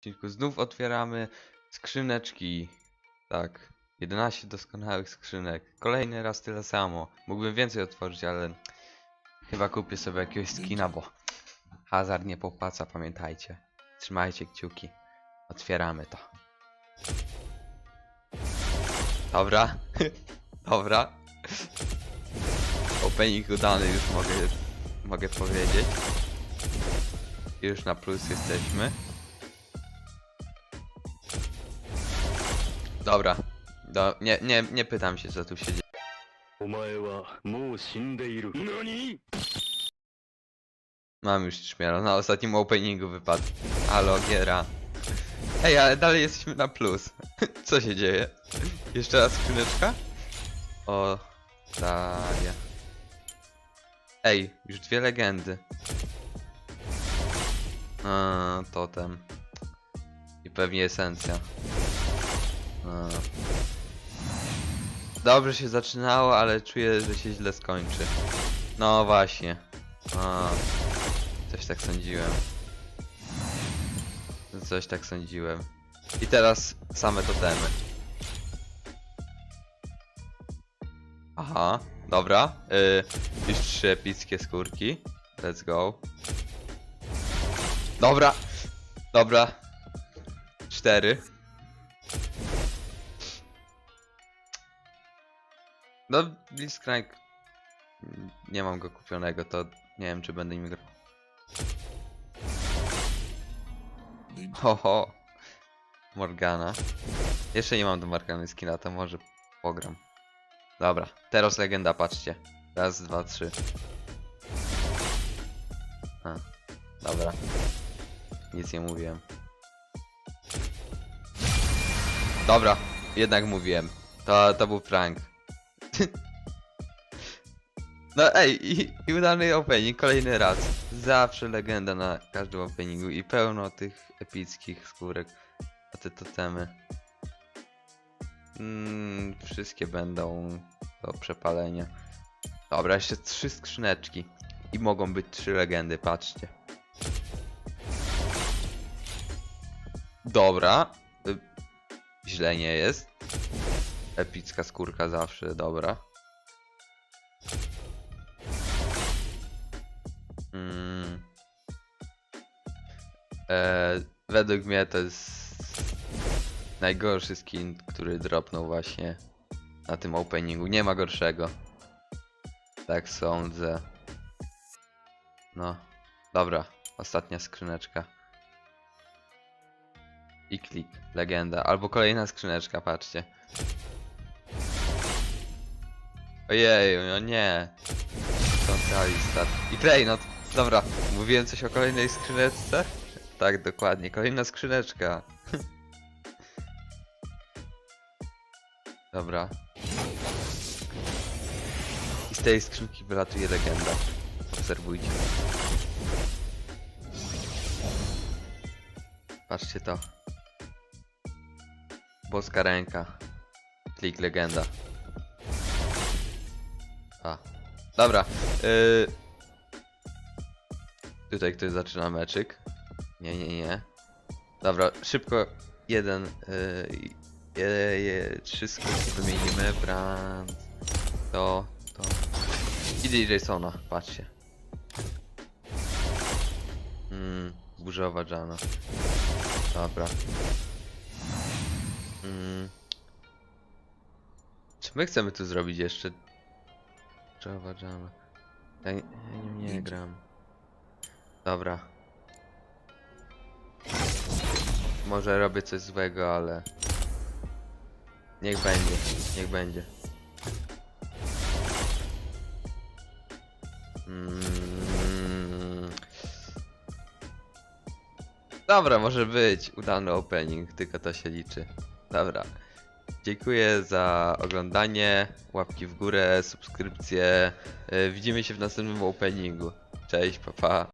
odcinku znów otwieramy skrzyneczki. Tak, 11 doskonałych skrzynek. Kolejny raz tyle samo. Mógłbym więcej otworzyć, ale chyba kupię sobie jakiegoś skina, bo hazard nie popłaca, pamiętajcie. Trzymajcie kciuki. Otwieramy to. Dobra. Dobra. Opening udany już mogę, mogę powiedzieć. Już na plus jesteśmy. Dobra. Do, nie, nie, nie pytam się co tu się dzieje. お前はもう死んでいる。何 Mam już szmiela, na ostatnim openingu wypadł. Halo, giera. Ej, ale dalej jesteśmy na plus. Co się dzieje? Jeszcze raz skrzyneczka? O, Daria. Ej, już dwie legendy. A, totem. I pewnie esencja. Dobrze się zaczynało, ale czuję, że się źle skończy. No właśnie. A. Coś tak sądziłem. Coś tak sądziłem. I teraz same totemy. Aha, dobra. Y, już trzy epickie skórki. Let's go. Dobra. Dobra. Cztery. No, Blitzcrank. Nie mam go kupionego, to nie wiem, czy będę nim grał. Ho, ho. Morgana. Jeszcze nie mam do Morgany skina, to może pogram. Dobra, teraz legenda, patrzcie. Raz, dwa, trzy. A, dobra. Nic nie mówiłem. Dobra, jednak mówiłem. To, to był prank. No ej, i, i udany opening kolejny raz. Zawsze legenda na każdym openingu i pełno tych epickich skórek. A te totemy. Mm, wszystkie będą do przepalenia. Dobra, jeszcze trzy skrzyneczki. I mogą być trzy legendy, patrzcie. Dobra. Y, źle nie jest. Epicka skórka zawsze, dobra. Mm. E, według mnie to jest najgorszy skin, który dropnął właśnie na tym openingu. Nie ma gorszego. Tak sądzę. No, dobra. Ostatnia skrzyneczka. I klik. Legenda. Albo kolejna skrzyneczka, patrzcie. Ojej, no nie. Centralista. I Brainot. Dobra, mówiłem coś o kolejnej skrzyneczce? Tak, dokładnie. Kolejna skrzyneczka. Dobra. I z tej skrzynki wylatuje legenda. Obserwujcie. Patrzcie to. Boska ręka. Klik legenda. A. Dobra. Yy... Tutaj ktoś zaczyna meczyk. Nie, nie, nie. Dobra, szybko. Jeden. Yy... Je, je, trzy skróty wymienimy. Brand. To, to. I Jasona, patrzcie. Mm, burzowa Jana. Dobra. Mm. Czy my chcemy tu zrobić jeszcze? Java Jana. Ja, nie- ja nim nie gram. Dobra. Może robię coś złego, ale... Niech będzie, niech będzie. Mm. Dobra, może być udany opening, tylko to się liczy. Dobra. Dziękuję za oglądanie, łapki w górę, subskrypcje. Yy, Widzimy się w następnym openingu. Cześć, papa. Pa.